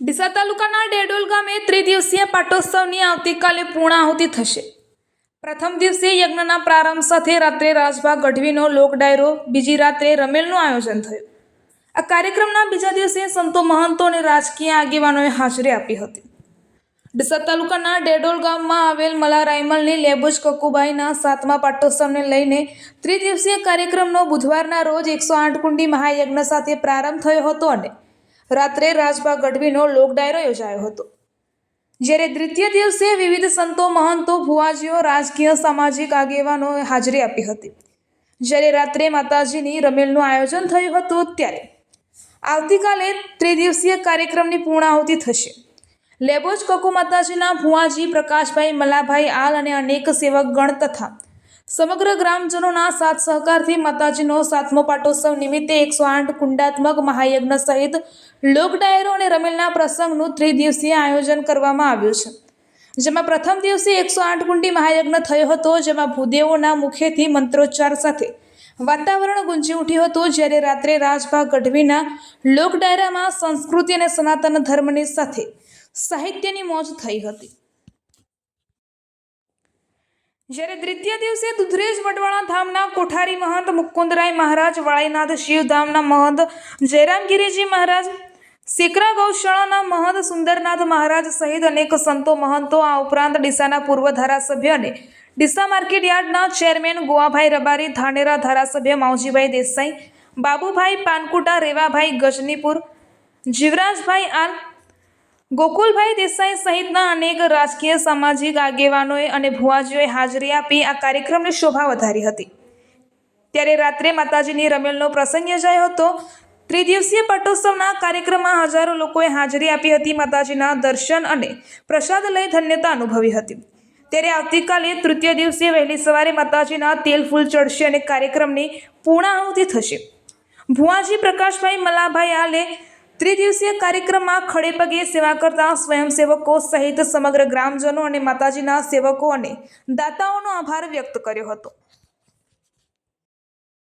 ડીસા તાલુકાના ડેડોલ ગામે ત્રિદિવસીય પાટોત્સવની આવતીકાલે પૂર્ણાહુતિ થશે. પ્રથમ દિવસે યજ્ઞના પ્રારંભ સાથે રાત્રે રાજભા ગઢવીનો લોક ડાયરો, બીજી રાત્રે રમેલનું આયોજન થયું. આ કાર્યક્રમના બીજા દિવસે સંતો મહંતો અને રાજકીય આગેવાનોએ હાજરી આપી હતી. ડીસા તાલુકાના ડેડોલ ગામમાં આવેલ મલા રાયમલની લેબુજ કકુબાઈના સાતમા પાટોત્સવને લઈને ત્રિદિવસીય કાર્યક્રમનો બુધવારના રોજ એકસો આઠ કુંડી મહાયજ્ઞ સાથે પ્રારંભ થયો હતો અને રાત્રે રાજભા ગઢવીનો લોકડાયરો યોજાયો હતો. જ્યારે દ્વિતીય દિવસે વિવિધ સંતો, મહંતો, ભુવાજીઓ, રાજકીય, સામાજિક આગેવાનોએ હાજરી આપી હતી. જ્યારે રાત્રે માતાજીની રમેલનું આયોજન થયું હતું ત્યારે. આવતીકાલે ત્રિદિવસીય કાર્યક્રમની પૂર્ણાહુતિ થશે. લેબોજ કકુ માતાજીના ભુવાજી પ્રકાશભાઈ મલાભાઈ આલ અને અનેક સેવકગણ તથા સમગ્ર ગ્રામજનોના સાથ સહકારથી માતાજીનો સાતમો પાટોત્સવ નિમિત્તે એકસો આઠ કુંડાત્મક મહાયજ્ઞ સહિત લોક ડાયરો અને રમેલના પ્રસંગનું ત્રિદિવસીય આયોજન કરવામાં આવ્યું છે. જેમાં પ્રથમ દિવસે એકસો આઠ કુંડી મહાયજ્ઞ થયો હતો, જેમાં ભૂદેવોના મુખેથી મંત્રોચ્ચાર સાથે વાતાવરણ ગુંજી ઉઠ્યું હતું. જ્યારે રાત્રે રાજભા ગઢવીના લોક ડાયરામાં સંસ્કૃતિ અને સનાતન ધર્મની સાથે સાહિત્યની મોજ થઈ હતી. જ્યારે દ્વિતીય દિવસે દુધરેજ વડવાણા ધામના કોઠારી મહંત મુકુંદરાય મહારાજ, વાળીનાથ શિવધામના મહંત જયરામગીરીજી મહારાજ સિકરા ગૌશાળાના મહંત સુંદરનાથ મહારાજ સહિત અનેક સંતો મહંતો આ ઉપરાંત ડીસાના પૂર્વ ધારાસભ્ય અને ડીસા માર્કેટ યાર્ડના ચેરમેન ગોવાભાઈ રબારી, ધાનેરા ધારાસભ્ય માવજીભાઈ દેસાઈ, બાબુભાઈ પાનકુટા, રેવાભાઈ ગજનીપુર, જીવરાજભાઈ આલ ગોકુલભાઈ દેસાઈ સહિતના અનેક રાજકીય સામાજિક આગેવાનોએ અને ભુવાજીઓએ હાજરી આપી આ કાર્યક્રમની શોભા વધારી હતી. ત્યારે રાત્રે માતાજીની રમેલનો પ્રસંગ યોજાયો હતો. ત્રિદિવસીય પટોત્સવના કાર્યક્રમમાં હજારો લોકોએ હાજરી આપી હતી, માતાજીના દર્શન અને પ્રસાદ લઈ ધન્યતા અનુભવી હતી. ત્યારે આવતીકાલે તૃતીય દિવસે વહેલી સવારે માતાજીના તેલ ફૂલ ચડશે અને કાર્યક્રમની પૂર્ણાહુતિ થશે. ભુવાજી પ્રકાશભાઈ મલાભાઈ આલે ત્રિદિવસીય કાર્યક્રમમાં ખડે પગે સેવા કરતા સ્વયંસેવકો સહિત સમગ્ર ગ્રામજનો અને માતાજીના સેવકો અને દાતાઓનો આભાર વ્યક્ત કર્યો હતો.